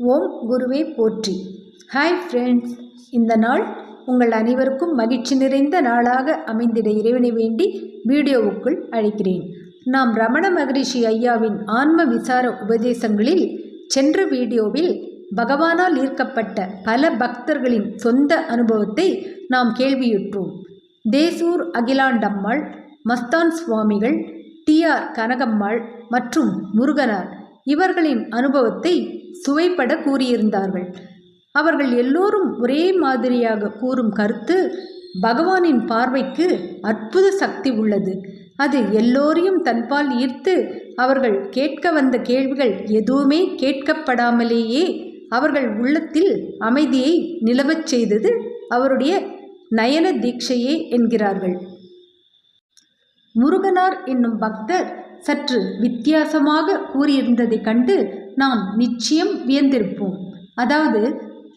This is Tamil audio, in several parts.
ஓம் குருவே போற்றி. ஹாய் ஃப்ரெண்ட்ஸ் இந்த நாள் உங்கள் அனைவருக்கும் மகிழ்ச்சி நிறைந்த நாளாக அமைந்திட இறைவனை வேண்டி வீடியோவுக்குள் அழைக்கிறேன். நாம் ரமண மகரிஷி ஐயாவின் ஆன்ம விசார உபதேசங்களில் சென்ற வீடியோவில் பகவானால் ஈர்க்கப்பட்ட பல பக்தர்களின் சொந்த அனுபவத்தை நாம் கேள்வியுற்றோம். தேசூர் அகிலாண்டம்மாள் மஸ்தான் சுவாமிகள் டி ஆர் கனகம்மாள் மற்றும் முருகனார் இவர்களின் அனுபவத்தை சுவைப்பட கூறியிருந்தார்கள். அவர்கள் எல்லோரும் ஒரே மாதிரியாக கூறும் கருத்து பகவானின் பார்வைக்கு அற்புத சக்தி உள்ளது. அது எல்லோரையும் தன்பால் ஈர்த்து அவர்கள் கேட்க வந்த கேள்விகள் எதுவுமே கேட்கப்படாமலேயே அவர்கள் உள்ளத்தில் அமைதியை நிலவச் செய்தது அவருடைய நயன தீட்சையே என்கிறார்கள். முருகனார் என்னும் பக்தர் சற்று வித்தியாசமாக கூறியிருந்ததைக் கண்டு நாம் நிச்சயம் வியந்திருப்போம். அதாவது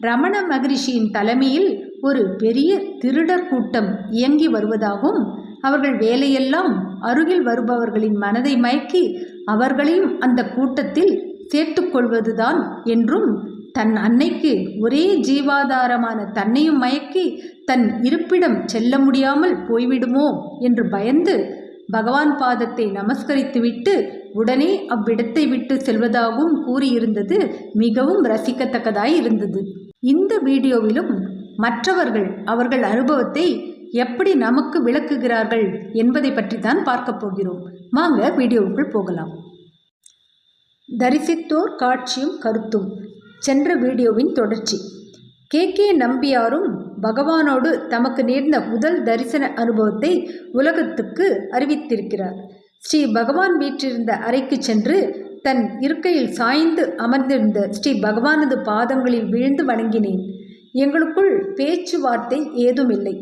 ரமண மகரிஷியின் தலைமையில் ஒரு பெரிய திருடர் கூட்டம் இயங்கி வருவதாகவும் அவர்கள் வேலையெல்லாம் அருகில் வருபவர்களின் மனதை மயக்கி அவர்களையும் அந்த கூட்டத்தில் சேர்த்துக்கொள்வதுதான் என்றும் தன் அன்னைக்கு ஒரே ஜீவாதாரமான தன்னையும் மயக்கி தன் இருப்பிடம் செல்ல முடியாமல் போய்விடுமோ என்று பயந்து பகவான் பாதத்தை நமஸ்கரித்துவிட்டு உடனே அவ்விடத்தை விட்டு செல்வதாகவும் கூறியிருந்தது மிகவும் ரசிக்கத்தக்கதாய் இருந்தது. இந்த வீடியோவிலும் மற்றவர்கள் அவர்கள் அனுபவத்தை எப்படி நமக்கு விளக்குகிறார்கள் என்பதை பற்றி தான் பார்க்கப் போகிறோம். வாங்க வீடியோவுக்குள் போகலாம். தரிசித்தோர் காட்சியும் கருத்தும். சென்ற வீடியோவின் தொடர்ச்சி. கே. கே. நம்பியாரும் பகவானோடு தமக்கு நேர்ந்த முதல் தரிசன அனுபவத்தை உலகத்துக்கு அறிவித்திருக்கிறார். ஸ்ரீ பகவான் வீற்றிருந்த அறைக்கு சென்று தன் இருக்கையில் சாய்ந்து அமர்ந்திருந்த ஸ்ரீ பகவானது பாதங்களில் விழுந்து வணங்கினேன். எங்களுக்குள் பேச்சுவார்த்தை ஏதுமில்லை.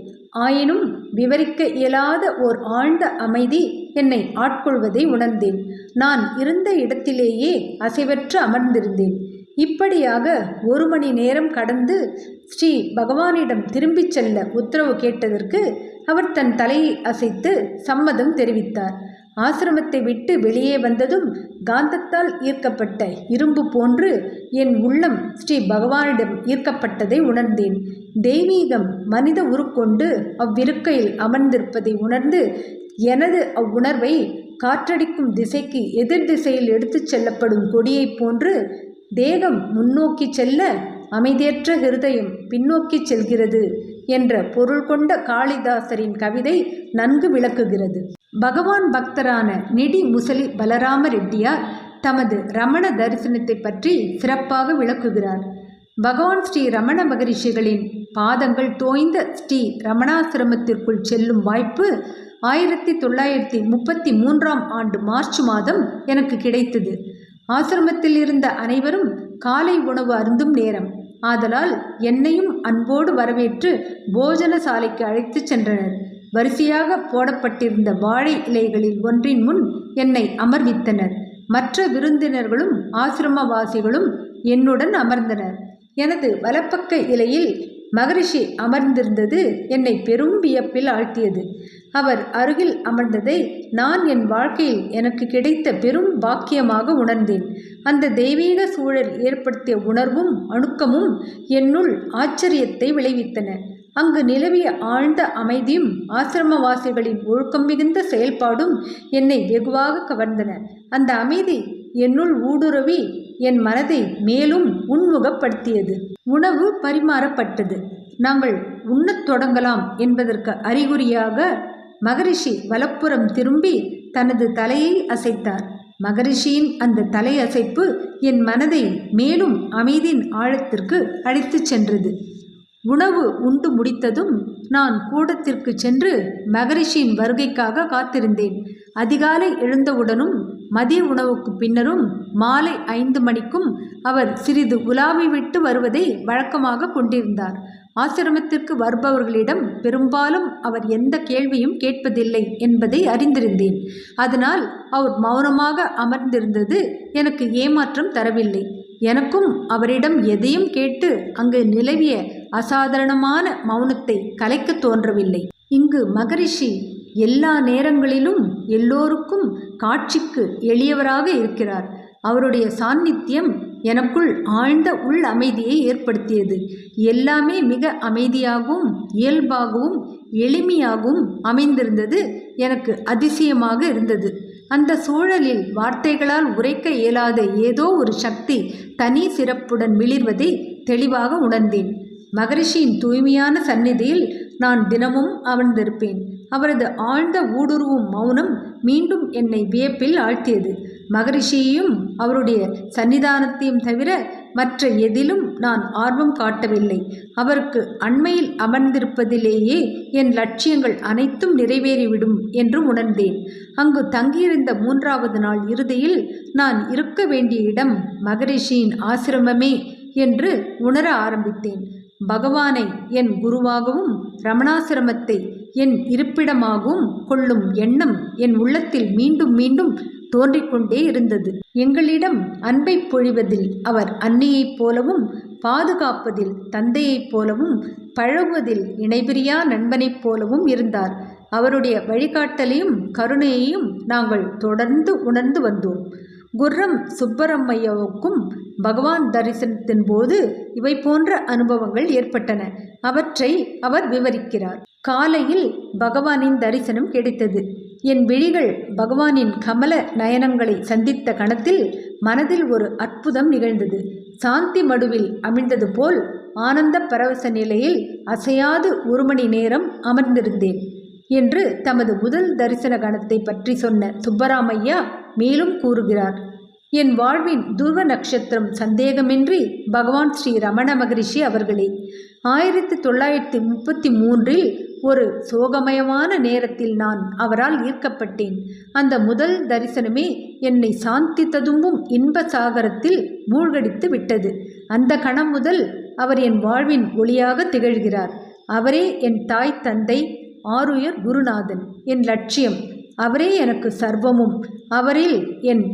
ஆயினும் விவரிக்க இயலாத ஓர் ஆழ்ந்த அமைதி என்னை ஆட்கொள்வதை உணர்ந்தேன். நான் இருந்த இடத்திலேயே அசைவற்று அமர்ந்திருந்தேன். இப்படியாக ஒரு மணி நேரம் கடந்து ஸ்ரீ பகவானிடம் திரும்பிச் செல்ல உத்தரவு கேட்டதற்கு அவர் தன் தலையை அசைத்து சம்மதம் தெரிவித்தார். ஆசிரமத்தை விட்டு வெளியே வந்ததும் காந்தத்தால் ஈர்க்கப்பட்ட இரும்பு போன்று என் உள்ளம் ஸ்ரீ பகவானிடம் ஈர்க்கப்பட்டதை உணர்ந்தேன். தெய்வீகம் மனித உருக்கொண்டு அவ்விருக்கையில் அமர்ந்திருப்பதை உணர்ந்து எனது அவ்வுணர்வை காற்றடிக்கும் திசைக்கு எதிர் திசையில் எடுத்துச் செல்லப்படும் கொடியைப் போன்று தேகம் முன்னோக்கி செல்ல அமைதியற்ற ஹிருதயம் பின்னோக்கி செல்கிறது என்ற பொருள் கொண்ட காளிதாசரின் கவிதை நன்கு விளக்குகிறது. பகவான் பக்தரான நிடி முசலி பலராம ரெட்டியார் தமது ரமண தரிசனத்தை பற்றி சிறப்பாக விளக்குகிறார். பகவான் ஸ்ரீ ரமண மகரிஷிகளின் பாதங்கள் தோய்ந்த ஸ்ரீ ரமணாசிரமத்திற்குள் செல்லும் வாய்ப்பு ஆயிரத்தி தொள்ளாயிரத்தி முப்பத்தி மூன்றாம் ஆண்டு மார்ச் மாதம் எனக்கு கிடைத்தது. ஆசிரமத்தில் இருந்த அனைவரும் காலை உணவு அருந்தும் நேரம். ஆதலால் என்னையும் அன்போடு வரவேற்று போஜன சாலைக்கு அழைத்துச் சென்றனர். வரிசையாக போடப்பட்டிருந்த வாழை இலைகளில் ஒன்றின் முன் என்னை அமர்வித்தனர். மற்ற விருந்தினர்களும் ஆசிரமவாசிகளும் என்னுடன் அமர்ந்தனர். எனது வலப்பக்க இலையில் மகரிஷி அமர்ந்திருந்தது என்னை பெரும் வியப்பில் ஆழ்த்தியது. அவர் அருகில் அமர்ந்ததை நான் என் வாழ்க்கையில் எனக்கு கிடைத்த பெரும் பாக்கியமாக உணர்ந்தேன். அந்த தெய்வீக சூழல் ஏற்படுத்திய உணர்வும் அணுக்கமும் என்னுள் ஆச்சரியத்தை விளைவித்தன. அங்கு நிலவிய ஆழ்ந்த அமைதியும் ஆசிரமவாசிகளின் ஒழுக்கம் மிகுந்த செயல்பாடும் என்னை வெகுவாக கவர்ந்தன. அந்த அமைதி என்னுள் ஊடுருவி என் மனதை மேலும் உன்முகப்படுத்தியது. உணவு பரிமாறப்பட்டது. நாங்கள் உண்ணத் தொடங்கலாம் என்பதற்கு அறிகுறியாக மகரிஷி வலப்புறம் திரும்பி தனது தலையை அசைத்தார். மகரிஷியின் அந்த தலை அசைப்பு என் மனதை மேலும் அமைதியின் ஆழத்திற்கு அழைத்துச் சென்றது. உணவு உண்டு முடித்ததும் நான் கூடத்திற்கு சென்று மகரிஷியின் வருகைக்காக காத்திருந்தேன். அதிகாலை எழுந்தவுடனும் மதிய உணவுக்கு பின்னரும் மாலை ஐந்து மணிக்கும் அவர் சிறிது உலாவி விட்டு வருவதை வழக்கமாக கொண்டிருந்தார். ஆசிரமத்திற்கு வருபவர்களிடம் பெரும்பாலும் அவர் எந்த கேள்வியும் கேட்பதில்லை என்பதை அறிந்திருந்தேன். அதனால் அவர் மௌனமாக அமர்ந்திருந்தது எனக்கு ஏமாற்றம் தரவில்லை. எனக்கும் அவரிடம் எதையும் கேட்டு அங்கு நிலவிய அசாதாரணமான மௌனத்தை கலைக்க தோன்றவில்லை. இங்கு மகரிஷி எல்லா நேரங்களிலும் எல்லோருக்கும் காட்சிக்கு எளியவராக இருக்கிறார். அவருடைய சாநித்தியம் எனக்குள் ஆழ்ந்த உள் அமைதியை ஏற்படுத்தியது. எல்லாமே மிக அமைதியாகவும் இயல்பாகவும் எளிமையாகவும் அமைந்திருந்தது எனக்கு அதிசயமாக இருந்தது. அந்த சூழலில் வார்த்தைகளால் உரைக்க இயலாத ஏதோ ஒரு சக்தி தனி சிறப்புடன் மிளிர்வதை தெளிவாக உணர்ந்தேன். மகரிஷியின் தூய்மையான சந்நிதியில் நான் தினமும் அமர்ந்திருப்பேன். அவரது ஆழ்ந்த ஊடுருவும் மௌனம் மீண்டும் என்னை வியப்பில் ஆழ்த்தியது. மகரிஷியையும் அவருடைய சன்னிதானத்தையும் தவிர மற்ற எதிலும் நான் ஆர்வம் காட்டவில்லை. அவருக்கு அண்மையில் அமர்ந்திருப்பதிலேயே என் லட்சியங்கள் அனைத்தும் நிறைவேறிவிடும் என்று உணர்ந்தேன். அங்கு தங்கியிருந்த மூன்றாவது நாள் இறுதியில் நான் இருக்க வேண்டிய இடம் மகரிஷியின் ஆசிரமமே என்று உணர ஆரம்பித்தேன். பகவானை என் குருவாகவும் ரமணாசிரமத்தை என் இருப்பிடமாகவும் கொள்ளும் எண்ணம் என் உள்ளத்தில் மீண்டும் மீண்டும் தோன்றிக்கொண்டே இருந்தது. எங்களிடம் அன்பை பொழிவதில் அவர் அன்னையைப் போலவும் பாதுகாப்பதில் தந்தையைப் போலவும் பழகுவதில் இணைபிரியா நண்பனைப் போலவும் இருந்தார். அவருடைய வழிகாட்டலையும் கருணையையும் நாங்கள் தொடர்ந்து உணர்ந்து வந்தோம். குர்ரம் சுப்பரம்மையாவுக்கும் பகவான் தரிசனத்தின் போது இவை போன்ற அனுபவங்கள் ஏற்பட்டன. அவற்றை அவர் விவரிக்கிறார். காலையில் பகவானின் தரிசனம் கிடைத்தது. என் விழிகள் பகவானின் கமல நயனங்களை சந்தித்த கணத்தில் மனதில் ஒரு அற்புதம் நிகழ்ந்தது. சாந்தி மடுவில் அமிழ்ந்தது போல் ஆனந்த பரவச நிலையில் அசையாது ஒரு மணி நேரம் அமர்ந்திருந்தேன் என்று தமது முதல் தரிசன கணத்தை பற்றி சொன்ன சுப்பராமையா மேலும் கூறுகிறார். என் வாழ்வின் துருவ நட்சத்திரம் சந்தேகமின்றி பகவான் ஸ்ரீ ரமண மகரிஷி அவர்களே ஆயிரத்தி தொள்ளாயிரத்தி முப்பத்தி மூன்றில் ஒரு சோகமயமான நேரத்தில் நான் அவரால் ஈர்க்கப்பட்டேன். அந்த முதல் தரிசனமே என்னை சாந்தி ததும்பும் இன்ப சாகரத்தில் மூழ்கடித்து விட்டது. அந்த கணம் முதல் அவர் என் வாழ்வின் ஒளியாக திகழ்கிறார். அவரே என் தாய் தந்தை ஆருயர் குருநாதன். என் லட்சியம் அவரே எனக்கு சர்வமும். அவரில் என்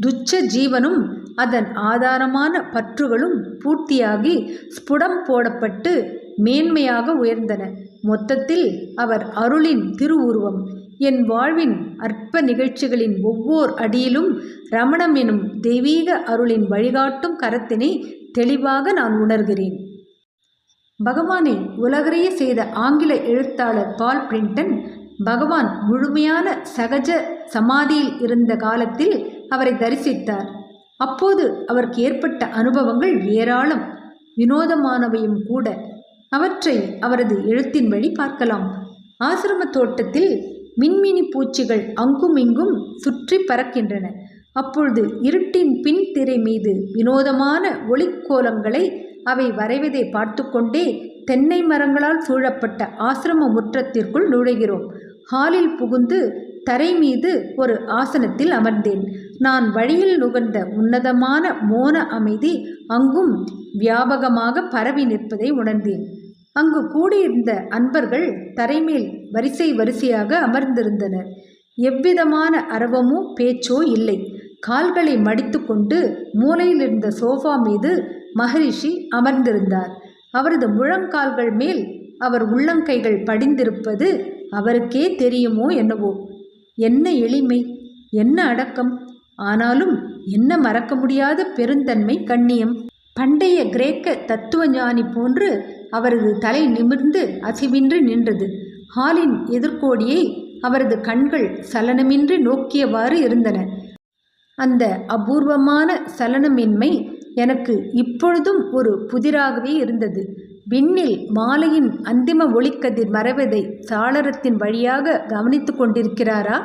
துச்ச ஜீவனும் அதன் ஆதாரமான பற்றுகளும் பூர்த்தியாகி ஸ்புடம் போடப்பட்டு மேன்மையாக உயர்ந்தன. மொத்தத்தில் அவர் அருளின் திருவுருவம். என் வாழ்வின் அற்ப நிகழ்ச்சிகளின் ஒவ்வொர் அடியிலும் ரமணம் எனும் தெய்வீக அருளின் வழிகாட்டும் கரத்தினை தெளிவாக நான் உணர்கிறேன். பகவானை உலகறைய செய்த ஆங்கில எழுத்தாளர் பால் பிரிண்டன் பகவான் முழுமையான சகஜ சமாதியில் இருந்த காலத்தில் அவரை தரிசித்தார். அப்போது அவருக்கு ஏற்பட்ட அனுபவங்கள் ஏராளம். வினோதமானவையும் கூட. அவற்றை அவரது எழுத்தின் வழி பார்க்கலாம். ஆசிரம தோட்டத்தில் மின்மினி பூச்சிகள் அங்குமிங்கும் சுற்றி பறக்கின்றன. அப்பொழுது இருட்டின் பின் திரை மீது வினோதமான ஒளிக்கோலங்களை அவை வரைவதை பார்த்து கொண்டே தென்னை மரங்களால் சூழப்பட்ட ஆசிரம முற்றத்திற்குள் நுழைகிறோம். ஹாலில் புகுந்து தரை மீது ஒரு ஆசனத்தில் அமர்ந்தேன். நான் வழியில் நுகர்ந்த உன்னதமான மோன அமைதி அங்கும் வியாபகமாக பரவி நிற்பதை உணர்ந்தேன். அங்கு கூடியிருந்த அன்பர்கள் தரைமேல் வரிசை வரிசையாக அமர்ந்திருந்தனர் எவ்விதமான அரவமோ பேச்சோ இல்லை. கால்களை மடித்துக்கொண்டு மூலையில் இருந்த சோஃபா மீது மகரிஷி அமர்ந்திருந்தார். அவரது முழங்கால்கள் மேல் அவர் உள்ளங்கைகள் படிந்திருப்பது அவருக்கே தெரியுமோ என்னவோ? என்ன எளிமை என்ன அடக்கம்? ஆனாலும் என்ன மறக்க முடியாத பெருந்தன்மை கண்ணியம்? பண்டைய கிரேக்க தத்துவ ஞானி போன்று அவரது தலை நிமிர்ந்து அசைவின்றி நின்றது. ஹாலின் எதிர்கோடியை அவரது கண்கள் சலனமின்றி நோக்கியவாறு இருந்தன. அந்த அபூர்வமான சலனமின்மை எனக்கு இப்பொழுதும் ஒரு புதிராகவே இருந்தது. விண்ணில் மாலையின் அந்திம ஒளிக்கதிர் மறைவதை சாளரத்தின் வழியாக கவனித்து கொண்டிருக்கிறாரா?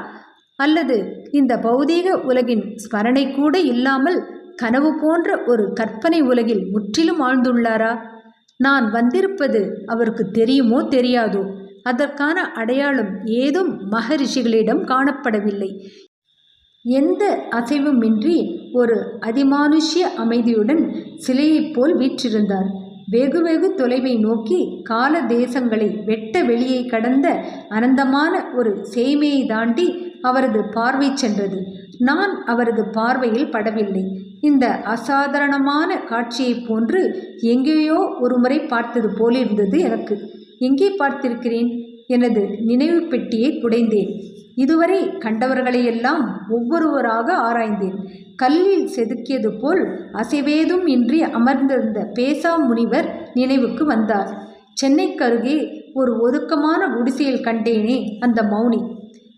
அல்லது இந்த பௌதீக உலகின் ஸ்மரணை கூட இல்லாமல் கனவு போன்ற ஒரு கற்பனை உலகில் முற்றிலும் ஆழ்ந்துள்ளாரா? நான் வந்திருப்பது அவருக்கு தெரியுமோ தெரியாதோ? அதற்கான அடையாளம் ஏதும் மகரிஷிகளிடம் காணப்படவில்லை. எந்த அசைவுமின்றி ஒரு அதிமானுஷ்ய அமைதியுடன் சிலையைப் போல் வீற்றிருந்தார். வெகு வெகு தொலைவை நோக்கி கால தேசங்களை வெட்ட வெளியை கடந்த அனந்தமான ஒரு சேமையை தாண்டி அவரது பார்வை சென்றது. நான் அவரது பார்வையில் படவில்லை. இந்த அசாதாரணமான காட்சியைப் போன்று எங்கேயோ ஒருமுறை பார்த்தது போலிருந்தது எனக்கு. எங்கே பார்த்திருக்கிறேன்? எனது நினைவு பெட்டியை குடைந்தேன் இதுவரை கண்டவர்களையெல்லாம் ஒவ்வொருவராக ஆராய்ந்தேன். கல்லில் செதுக்கியது போல் அசைவேதும் இன்றி அமர்ந்திருந்த பேசா முனிவர் நினைவுக்கு வந்தார். சென்னைக்கருகே ஒரு ஒதுக்கமான குடிசையில் கண்டேனே அந்த மௌனி.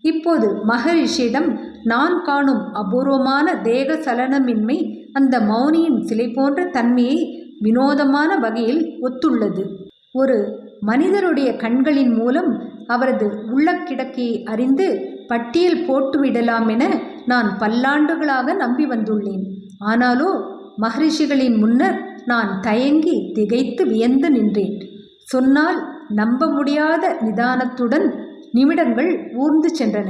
இப்போது மகரிஷியிடம் நான் காணும் அபூர்வமான தேக சலனமின்மை அந்த மௌனியின் சிலை போன்ற தன்மையை வினோதமான வகையில் ஒத்துள்ளது. ஒரு மனிதருடைய கண்களின் மூலம் அவரது உள்ளக்கிடக்கையை அறிந்து பட்டியல் போட்டுவிடலாம் என நான் பல்லாண்டுகளாக நம்பி வந்துள்ளேன். ஆனாலோ மகரிஷிகளின் முன்னர் நான் தயங்கி திகைத்து வியந்து நின்றேன். சொன்னால் நம்ப முடியாத நிதானத்துடன் நிமிடங்கள் ஊர்ந்து சென்றன.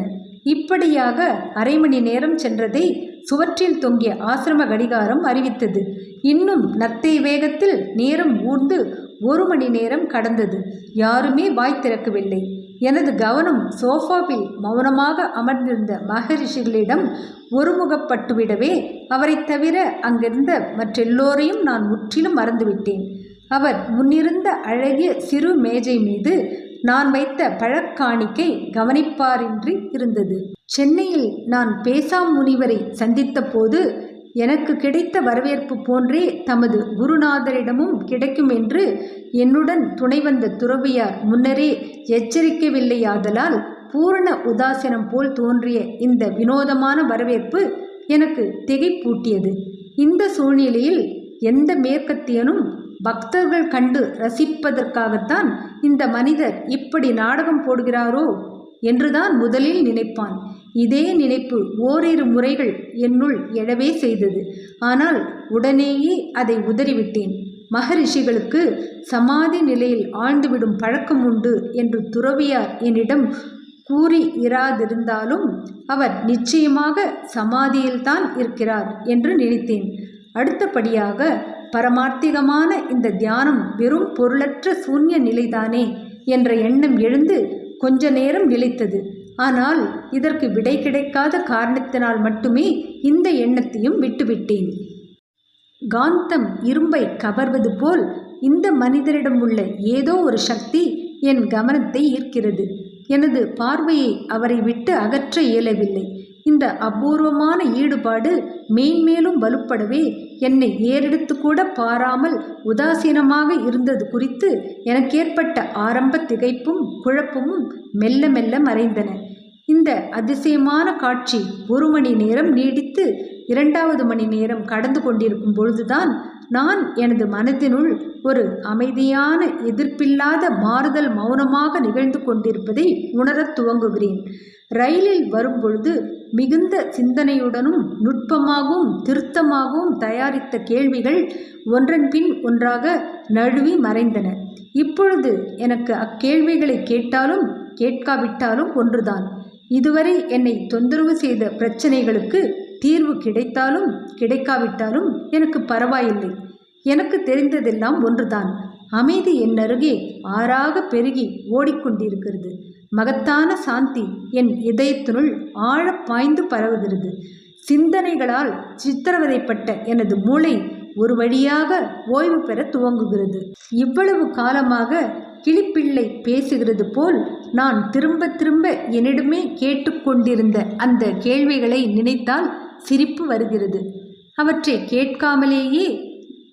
இப்படியாக அரை மணி நேரம் சென்றதை சுவற்றில் தொங்கிய ஆசிரம கடிகாரம் அறிவித்தது. இன்னும் நத்தை வேகத்தில் நேரம் ஊர்ந்து ஒரு மணி நேரம் கடந்தது. யாருமே வாய் திறக்கவில்லை. எனது கவனம் சோஃபாவில் மௌனமாக அமர்ந்திருந்த மகரிஷிகளிடம் ஒருமுகப்பட்டுவிடவே அவரைத் தவிர அங்கிருந்த மற்றெல்லோரையும் நான் முற்றிலும் மறந்துவிட்டேன். அவர் முன்னிருந்த அழகிய சிறு மேஜை மீது நான் வைத்த பழக்காணிக்கை கவனிப்பாரின்றி இருந்தது. சென்னையில் நான் பேசாம் முனிவரை சந்தித்த போது எனக்கு கிடைத்த வரவேற்பு போன்றே தமது குருநாதரிடமும் கிடைக்கும் என்று என்னுடன் துணை வந்த துறவியார் முன்னரே எச்சரிக்கவில்லையாதலால் பூரண உதாசீனம் போல் தோன்றிய இந்த வினோதமான வரவேற்பு எனக்கு திகைப்பூட்டியது. இந்த சூழ்நிலையில் எந்த மேற்கத்தியனும் பக்தர்கள் கண்டு ரசிப்பதற்காகத்தான் இந்த மனிதர் இப்படி நாடகம் போடுகிறாரோ? என்றுதான் முதலில் நினைப்பான். இதே நினைப்பு ஓரிரு முறைகள் என்னுள் எழவே செய்தது. ஆனால் உடனேயே அதை உதறிவிட்டேன். மகரிஷிகளுக்கு சமாதி நிலையில் ஆழ்ந்துவிடும் பழக்கம் உண்டு என்று துறவியார் என்னிடம் கூறி இராதிருந்தாலும் அவர் நிச்சயமாக சமாதியில்தான் இருக்கிறார் என்று நினைத்தேன். அடுத்தபடியாக பரமார்த்திகமான இந்த தியானம் வெறும் பொருளற்ற சூன்ய நிலைதானே என்ற எண்ணம் எழுந்து கொஞ்ச நேரம் நிலைத்தது. ஆனால் இதற்கு விடை கிடைக்காத காரணத்தினால் மட்டுமே இந்த எண்ணத்தையும் விட்டுவிட்டேன். காந்தம் இரும்பை கவர்வது போல் இந்த மனிதரிடம் உள்ள ஏதோ ஒரு சக்தி என் கவனத்தை ஈர்க்கிறது. எனது பார்வையை அவரை விட்டு அகற்ற இயலவில்லை. இந்த அபூர்வமான ஈடுபாடு மேன்மேலும் வலுப்படவே என்னை ஏறெடுத்து கூட பாராமல் உதாசீனமாக இருந்தது குறித்து எனக்கேற்பட்ட ஆரம்ப திகைப்பும் குழப்பமும் மெல்ல மெல்ல மறைந்தன. இந்த அதிசயமான காட்சி ஒரு மணி நேரம் நீடித்து இரண்டாவது மணி நேரம் கடந்து கொண்டிருக்கும் பொழுதுதான் நான் எனது மனதினுள் ஒரு அமைதியான எதிர்ப்பில்லாத மாறுதல் மௌனமாக நிகழ்ந்து கொண்டிருப்பதை உணரத் துவங்குகிறேன். ரயிலில் வரும்பொழுது மிகுந்த சிந்தனையுடனும் நுட்பமாகவும் திருத்தமாகவும் தயாரித்த கேள்விகள் ஒன்றன் பின் ஒன்றாக நழுவி மறைந்தன. இப்பொழுது எனக்கு அக்கேள்விகளை கேட்டாலும் கேட்காவிட்டாலும் ஒன்றுதான். இதுவரை என்னை தொந்தரவு செய்த பிரச்சனைகளுக்கு தீர்வு கிடைத்தாலும் கிடைக்காவிட்டாலும் எனக்கு பரவாயில்லை. எனக்கு தெரிந்ததெல்லாம் ஒன்றுதான். அமைதி என் அருகே ஆறாக பெருகி ஓடிக்கொண்டிருக்கிறது. மகத்தான சாந்தி என் இதயத்தினுள் ஆழ பாய்ந்து பரவுகிறது. சிந்தனைகளால் சித்திரவதைப்பட்ட எனது மூளை ஒரு வழியாக ஓய்வு பெற துவங்குகிறது. இவ்வளவு காலமாக கிளிப்பிள்ளை பேசுகிறது போல் நான் திரும்ப திரும்ப என்னிடமே கேட்டுக்கொண்டிருந்த அந்த கேள்விகளை நினைத்தால் சிரிப்பு வருகிறது. அவற்றை கேட்காமலேயே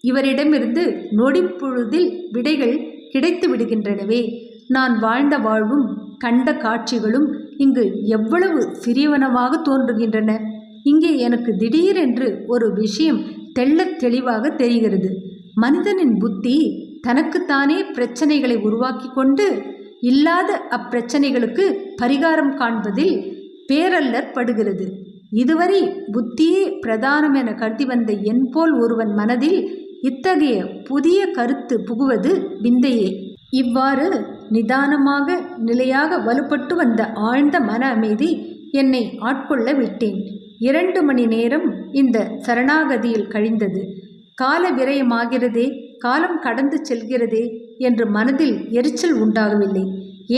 இவரிடமிருந்து நொடிப்பொழுதில் விடைகள் கிடைத்து விடுகின்றனவே. நான் வாழ்ந்த வாழ்வும் கண்ட காட்சிகளும் இங்கு எவ்வளவு சிறியவனமாக தோன்றுகின்றன. இங்கே எனக்கு திடீரென்று ஒரு விஷயம் தெள்ளத் தெளிவாக தெரிகிறது. மனிதனின் புத்தி தனக்குத்தானே பிரச்சனைகளை உருவாக்கி கொண்டு இல்லாத அப்பிரச்சனைகளுக்கு பரிகாரம் காண்பதில் பேரல்லர் படுகிறது. இதுவரை புத்தியே பிரதானம் என கருதி வந்த என் போல் ஒருவன் மனதில் இத்தகைய புதிய கருத்து புகுவது விந்தையே. இவ்வாறு நிதானமாக நிலையாக வலுப்பட்டு வந்த ஆழ்ந்த மன அமைதி என்னை ஆட்கொள்ள விட்டேன். இரண்டு மணி நேரம் இந்த சரணாகதியில் கழிந்தது. கால விரயமாகிறதே காலம் கடந்து செல்கிறதே என்று மனதில் எரிச்சல் உண்டாகவில்லை.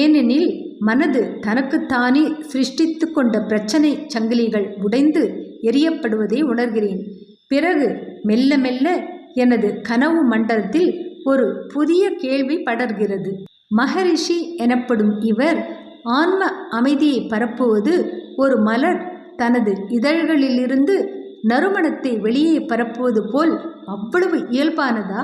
ஏனெனில் மனது தனக்குத்தானே சிருஷ்டித்து கொண்ட பிரச்சனை சங்கிலிகள் உடைந்து எரியப்படுவதை உணர்கிறேன். பிறகு மெல்ல மெல்ல எனது கனவு மண்டலத்தில் ஒரு புதிய கேள்வி படர்கிறது. மகரிஷி எனப்படும் இவர் ஆன்ம அமைதியை பரப்புவது ஒரு மலர் தனது இதழ்களிலிருந்து நறுமணத்தை வெளியே பரப்புவது போல் அவ்வளவு இயல்பானதா?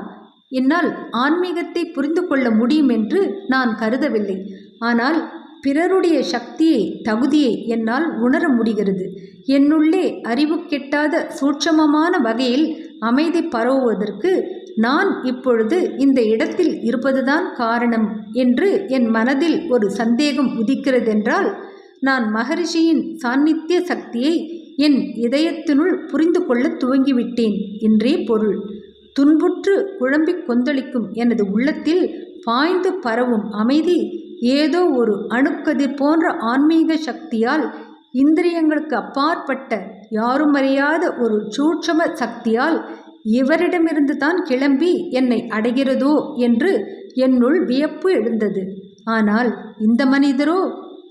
என்னால் ஆன்மீகத்தை புரிந்து கொள்ள முடியும் என்று நான் கருதவில்லை. ஆனால் பிறருடைய சக்தியை தகுதியை என்னால் உணர முடிகிறது. என்னுள்ளே அறிவு கெட்டாத சூட்சமமான வகையில் அமைதி பரவுவதற்கு நான் இப்பொழுது இந்த இடத்தில் இருப்பதுதான் காரணம் என்று என் மனதில் ஒரு சந்தேகம் உதிக்கிறதென்றால் நான் மகரிஷியின் சாநித்திய சக்தியை என் இதயத்தினுள் புரிந்து கொள்ள துவங்கிவிட்டேன் என்றே பொருள். துன்புற்று குழம்பிக் கொந்தளிக்கும் எனது உள்ளத்தில் பாய்ந்து பரவும் அமைதி ஏதோ ஒரு அணுக்கதிர் போன்ற ஆன்மீக சக்தியால் இந்திரியங்களுக்கு அப்பாற்பட்ட யாரும் அறியாத ஒரு சூட்சம சக்தியால் இவரிடமிருந்து தான் கிளம்பி என்னை அடைகிறதோ என்று என்னுள் வியப்பு எழுந்தது. ஆனால் இந்த மனிதரோ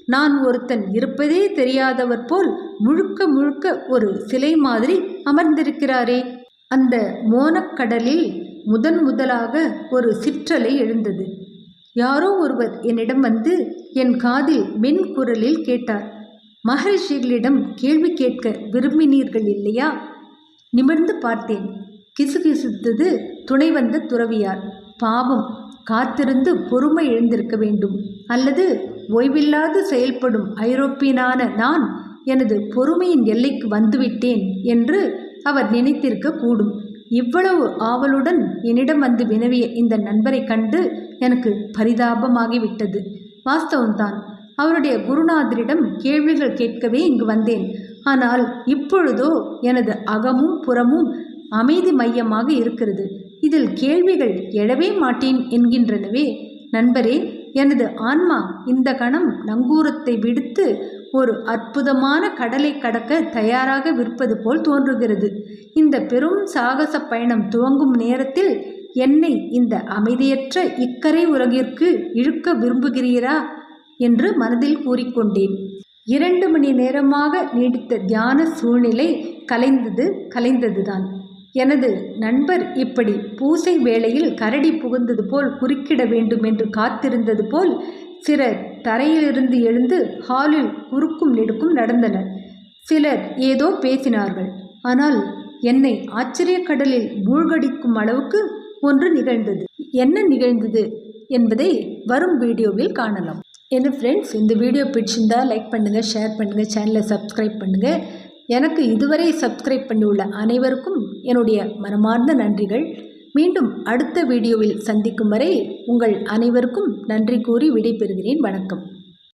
நான் ஒருத்தன் இருப்பதே தெரியாதவர் போல் முழுக்க முழுக்க ஒரு சிலை மாதிரி அமர்ந்திருக்கிறாரே. அந்த மோனக்கடலில் முதன் முதலாக ஒரு சிற்றலை எழுந்தது. யாரோ ஒருவர் என்னிடம் வந்து என் காதில் மென் குரலில் கேட்டார் மகரிஷிகளிடம் கேள்வி கேட்க விரும்பினீர்கள் இல்லையா? நிமிர்ந்து பார்த்தேன். கிசுகிசுத்தது துணை வந்த துறவியார். பாவம் காத்திருந்து பொறுமை எழுந்திருக்க வேண்டும். அல்லது ஓய்வில்லாது செயல்படும் ஐரோப்பியனான நான் எனது பொறுமையின் எல்லைக்கு வந்துவிட்டேன் என்று அவர் நினைத்திருக்க கூடும். இவ்வளவு ஆவலுடன் என்னிடம் வந்து வினவிய இந்த நண்பரை கண்டு எனக்கு பரிதாபமாகிவிட்டது. வாஸ்தவம்தான். அவருடைய குருநாதரிடம் கேள்விகள் கேட்கவே இங்கு வந்தேன். ஆனால் இப்பொழுதோ எனது அகமும் புறமும் அமைதி மையமாக இருக்கிறது. இதில் கேள்விகள் எழவே மாட்டேன் என்கின்றனவே. நண்பரே எனது ஆன்மா இந்த கணம் நங்கூரத்தை விடுத்து ஒரு அற்புதமான கடலை கடக்க தயாராக விற்பது போல் தோன்றுகிறது. இந்த பெரும் சாகச பயணம் துவங்கும் நேரத்தில் என்னை இந்த அமைதியற்ற இக்கரை உலகிற்கு இழுக்க விரும்புகிறீரா என்று மனதில் கூறிக்கொண்டேன். இரண்டு மணி நேரமாக நீடித்த தியான சூழ்நிலை கலைந்தது கலைந்ததுதான். எனது நண்பர் இப்படி பூசை வேளையில் கரடி புகுந்தது போல் குறுக்கிட வேண்டும் என்று காத்திருந்தது போல் சிலர் தரையிலிருந்து எழுந்து ஹாலில் குறுக்கும் நெடுக்கும் நடந்தனர். சிலர் ஏதோ பேசினார்கள். ஆனால் என்னை ஆச்சரியக்கடலில் மூழ்கடிக்கும் அளவுக்கு ஒன்று நிகழ்ந்தது. என்ன நிகழ்ந்தது என்பதை வரும் வீடியோவில் காணலாம். என்ன ஃப்ரெண்ட்ஸ் இந்த வீடியோ பிடிச்சிருந்தால் லைக் பண்ணுங்கள் ஷேர் பண்ணுங்கள் சேனலை சப்ஸ்கிரைப் பண்ணுங்கள் எனக்கு இதுவரை சப்ஸ்கிரைப் பண்ணியுள்ள அனைவருக்கும் என்னுடைய மனமார்ந்த நன்றிகள். மீண்டும் அடுத்த வீடியோவில் சந்திக்கும் வரை உங்கள் அனைவருக்கும் நன்றி கூறி விடைபெறுகிறேன். வணக்கம்.